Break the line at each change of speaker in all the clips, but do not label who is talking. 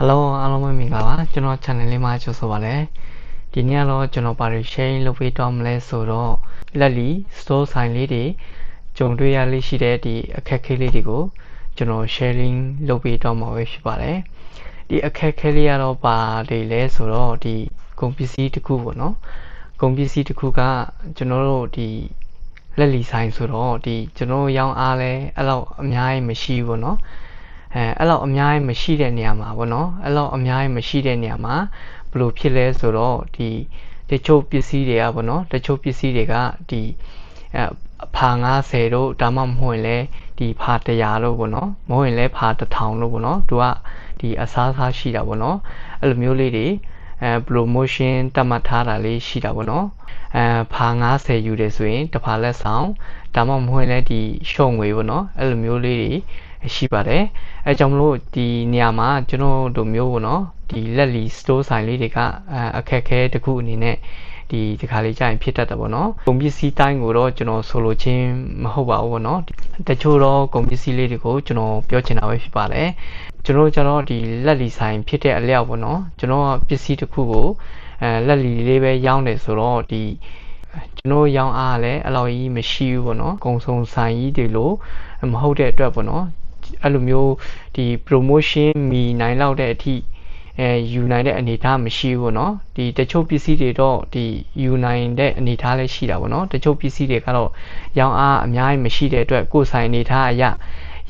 Hello အားလုံးပဲမင်္ဂလာပါကျွန်တော် channel လေးမှာကြိုဆိုပါရစေဒီနေ့ကတော့ကျွန်တော်ပါရီ share လုပ်ပေးတော့မလဲဆိုတော့လက်လီ store sign လေးတွေကြုံတွေ့ရလေးရှိတဲ့ဒီအခက်အခဲလေးတွေကိုကျွန်တော် sharing လုပ်ပေးတော့မှာပဲဖြစ်ပါတယ်ဒီအခက်အခဲလေးကတော့ပါလေလဲဆိုတော့ဒီကုန်ပစ္စည်းတစ်ခုပေါ့နော်ကုန်ပစ္စည်းတစ်ခုကကျွန်တော်တို့ဒီလက်လီဆိုင်ဆိုတော့ဒီကျွန်တော်ရောင်းအားလဲအဲ့လောက်အများကြီးမရှိဘူးပေါ့နော် အဲအဲ့လောက်အများကြီးမရှိတဲ့နေရာမှာပေါ့နော်အဲ့လောက်အများကြီးမရှိတဲ့နေရာမှာဘယ်လိုဖြစ်လဲဆိုတော့ဒီတချို့ပစ္စည်းတွေကပေါ့နော်တချို့ပစ္စည်းတွေကဒီအဲဖာ90တို့ဒါမှမဟုတ်ရင်လည်းဒီဖာ100တို့ပေါ့နော်မဟုတ်ရင်လည်းဖာ1000တို့ပေါ့နော်သူကဒီအစားအစားရှိတာပေါ့နော်အဲ့လိုမျိုးလေးတွေအဲ promotion တတ်မှတ်ထားတာလေးရှိတာပေါ့နော်အဲဖာ90ယူတယ်ဆိုရင်တစ်ဖာလက်ဆောင်ဒါမှမဟုတ်လည်းဒီရှုံငွေပေါ့နော်အဲ့လိုမျိုးလေးတွေ ရှိပါတယ်အဲကြောင့်မလို့ဒီနေရာမှာကျွန်တော်တို့မျိုးပေါ့နော်ဒီလက်လီ store ဆိုင်လေးတွေကအခက်ခဲတစ်ခုအနေနဲ့ဒီဒီခါလေးကြာရင်ဖြစ်တတ်တယ်ပေါ့နော်ကုန်ပစ္စည်းတိုင်းကိုတော့ကျွန်တော်ဆိုလိုချင်းမဟုတ်ပါဘူးပေါ့နော်တချို့တော့ကုန်ပစ္စည်းလေးတွေကိုကျွန်တော်ပြောချင်တာပဲဖြစ်ပါတယ်ကျွန်တော်ကျတော့ဒီလက်လီဆိုင်ဖြစ်တဲ့အလျောက်ပေါ့နော်ကျွန်တော်ပစ္စည်းတစ်ခုကိုအဲလက်လီလေးပဲရောင်းတယ်ဆိုတော့ဒီကျွန်တော်ရောင်းအားလည်းအလောက်ကြီးမရှိဘူးပေါ့နော်ကုံစုံဆိုင်ကြီးတွေလို့မဟုတ်တဲ့အတွက်ပေါ့နော် အဲ့လိုမျိုးဒီ promotion မီနိုင်လောက်တဲ့အထိအဲယူနိုင်တဲ့အနေအထားမရှိဘူးเนาะဒီတချို့ပစ္စည်းတွေတော့ဒီယူနိုင်တဲ့အနေအထားလည်းရှိတာပေါ့เนาะတချို့ပစ္စည်းတွေကတော့ရောင်းအားအများကြီးမရှိတဲ့အတွက်ကိုယ်ဆိုင်အနေအထားအရ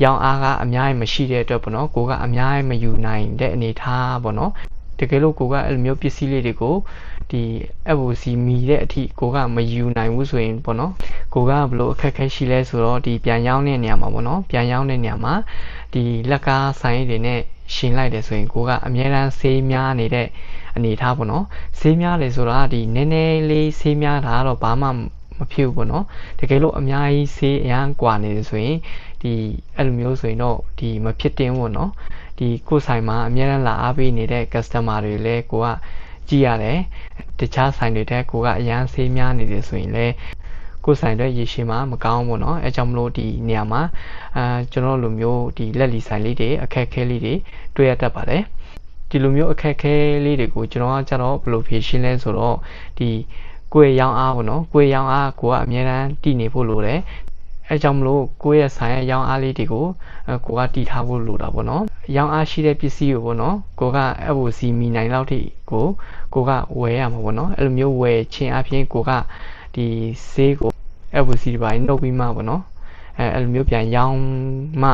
ရောင်းအားကအများကြီးမရှိတဲ့အတွက်ပေါ့နော်ကိုကအများကြီးမယူနိုင်တဲ့အနေအထားပေါ့နော် တကယ်လို့ကိုကအဲ့လိုမျိုးပစ္စည်းလေးတွေကိုဒီ FOC မီတဲ့အထိကိုကမယူနိုင်ဘူးဆိုရင်ပေါ့နော်ကိုကဘလို့အခက်ခဲရှိလဲဆိုတော့ဒီပြန်ရောင်းတဲ့နေရာမှာပေါ့နော်ပြန်ရောင်းတဲ့နေရာမှာဒီလက်ကားဆိုင်တွေနဲ့ရှင်လိုက်တယ်ဆိုရင်ကိုကအများအားဆေးများနေတဲ့အနေထားပေါ့နော်ဆေးများတယ်ဆိုတာဒီနည်းနည်းလေးဆေးများတာတော့ဘာမှမဖြစ်ဘူးပေါ့နော်တကယ်လို့အများကြီးဆေးအရန်กว่าနေတယ်ဆိုရင်ဒီအဲ့လိုမျိုးဆိုရင်တော့ဒီမဖြစ်တင်ဘူးပေါ့နော် ဒီကိုယ်ဆိုင်မှာအများအားလာအားပေးနေတဲ့ customer တွေလည်းကိုကကြည့်ရတယ်တခြားဆိုင်တွေတက်ကိုကအရန်ဆေးများနေတယ်ဆိုရင်လည်းကိုယ်ဆိုင်တဲ့ရေရှည်မှာမကောင်းဘူးเนาะအဲကြောင့်မလို့ဒီနေရာမှာအာကျွန်တော်လိုမျိုးဒီလက်လီဆိုင်လေးတွေအခက်ခဲလေးတွေတွေ့ရတတ်ပါတယ်ဒီလိုမျိုးအခက်ခဲလေးတွေကိုကျွန်တော်ကကြတော့ဘယ်လိုဖြေရှင်းလဲဆိုတော့ဒီကိုယ့်ရဲ့ရောင်းအားပေါ့နော်ကိုယ့်ရဲ့ရောင်းအားကိုကအများအားတည်နေဖို့လိုတယ် အဲကြောင့်မလို့ကိုယ့်ရဲ့ဆိုင်ရဲ့ရောင်းအားလေးတွေကိုကိုကတည်ထားဖို့လိုတာပေါ့နော်ရောင်းအားရှိတဲ့ပစ္စည်းကိုပေါ့နော်ကိုကအဲ့လိုစီမီနိုင်လောက်ထိကိုကိုကဝယ်ရမှာပေါ့နော်အဲ့လိုမျိုးဝယ်ခြင်းအပြင်ကိုကဒီဆေးကို FOC ဒီပိုင်းနှုတ်ပြီးမှပေါ့နော်အဲအဲ့လိုမျိုးပြန်ရောင်းမှ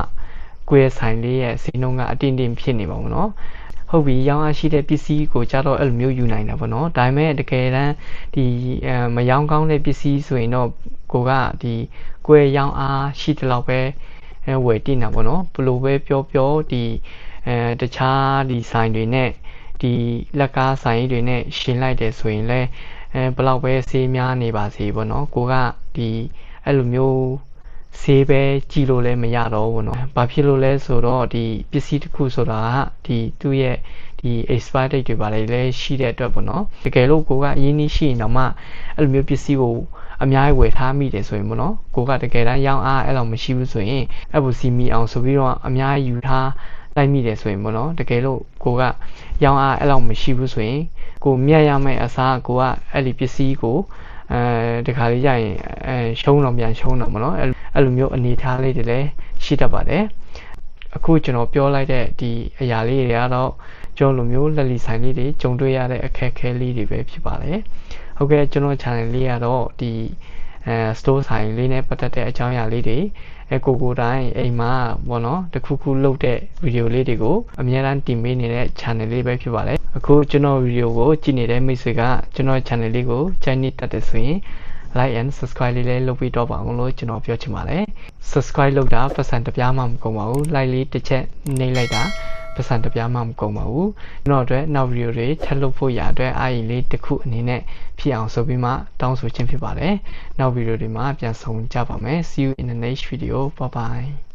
ကိုယ့်ရဲ့ဆိုင်လေးရဲ့စိတ်နှုန်းကအတင်းတင်းဖြစ်နေပါဘူးနော်ဟုတ်ပြီရောင်းအားရှိတဲ့ပစ္စည်းကိုကြတော့အဲ့လိုမျိုးယူနိုင်တာပေါ့နော်ဒါပေမဲ့တကယ်တမ်းဒီအဲမရောင်းကောင်းတဲ့ပစ္စည်းဆိုရင်တော့ ကိုကဒီကိုယ့်ရဲ့ရောင်းအားရှိတဲ့လောက်ပဲအဲဝယ်တင်တာပေါ့နော်ဘလို့ပဲပြောပြောဒီအဲတခြားဒီဆိုင်တွေနဲ့ဒီလက်ကားဆိုင်တွေနဲ့ရှင်းလိုက်တယ်ဆိုရင်လည်းအဲဘလောက်ပဲဆေးများနေပါစေပေါ့နော်ကိုကဒီအဲ့လိုမျိုးဆေးပဲကြည့်လို့လည်းမရတော့ဘူးเนาะဘာဖြစ်လို့လဲဆိုတော့ဒီပစ္စည်းတစ်ခုဆိုတာကဒီသူ့ရဲ့ဒီ expire date တွေပါလေလဲရှိတဲ့အတွက်ပေါ့နော်တကယ်လို့ကိုကအရင်းနှီးရှိရင်တော့မှအဲ့လိုမျိုးပစ္စည်းကို အများကြီးဝယ်ထားမိတယ်ဆိုရင်ပေါ့နော်ကိုကတကယ်တမ်းရောင်းအားအဲ့လိုမရှိဘူးဆိုရင်အဲ့ဘူးစီမီအောင်ဆိုပြီးတော့အများကြီးယူထားလိုက်မိတယ်ဆိုရင်ပေါ့နော်တကယ်လို့ကိုကရောင်းအားအဲ့လောက်မရှိဘူးဆိုရင်ကိုမြတ်ရမယ့်အစားကိုကအဲ့ဒီပစ္စည်းကိုအဲတခါလေးရရင်အဲရှုံးတော့ပြန်ရှုံးတော့မနော်အဲ့လိုမျိုးအနေထားလေးတွေလည်းရှိတတ်ပါတယ်အခုကျွန်တော်ပြောလိုက်တဲ့ဒီအရာလေးတွေကတော့ကျွန်တော်လိုမျိုးလက်လီဆိုင်လေးတွေကြုံတွေ့ရတဲ့အခက်အခဲလေးတွေပဲဖြစ်ပါတယ် ဟုတ်ကဲ့ကျွန်တော် channel လေးကတော့ဒီအဲ store ဆိုင်လေးနဲ့ပတ်သက်တဲ့အကြောင်းအရာလေးတွေအဲကိုကိုတိုင်းအိမ်မှာပေါ့နော်တခုခုလုပ်တဲ့ဗီဒီယိုလေးတွေကိုအများအားတင်ပေးနေတဲ့ channel လေးပဲဖြစ်ပါတယ်အခုကျွန်တော်ဗီဒီယိုကိုကြည့်နေတဲ့မိတ်ဆွေကကျွန်တော် channel လေးကိုကြိုက်နေတတ်တယ်ဆိုရင် like and subscribe လေးလည်းလုပ်ပြီးတော့ပါအောင်လို့ကျွန်တော်ပြောချင်ပါတယ် subscribe လုပ်တာပတ်စံတပြားမှမကုန်ပါဘူး like လေးတစ်ချက်နှိပ်လိုက်တာ ပတ်စံတပြားမှမကုန်ပါဘူးကျွန်တော်အတွက်နောက်ဗီဒီယိုတွေထပ်လုပ်ဖို့ရအတွက်အားရည်လေးတစ်ခုအနေနဲ့ဖြစ်အောင်ဆိုပြီးမှတောင်းဆိုခြင်းဖြစ်ပါတယ်နောက်ဗီဒီယိုတွေမှာပြန်ဆုံကြပါမယ် see you in the next video bye bye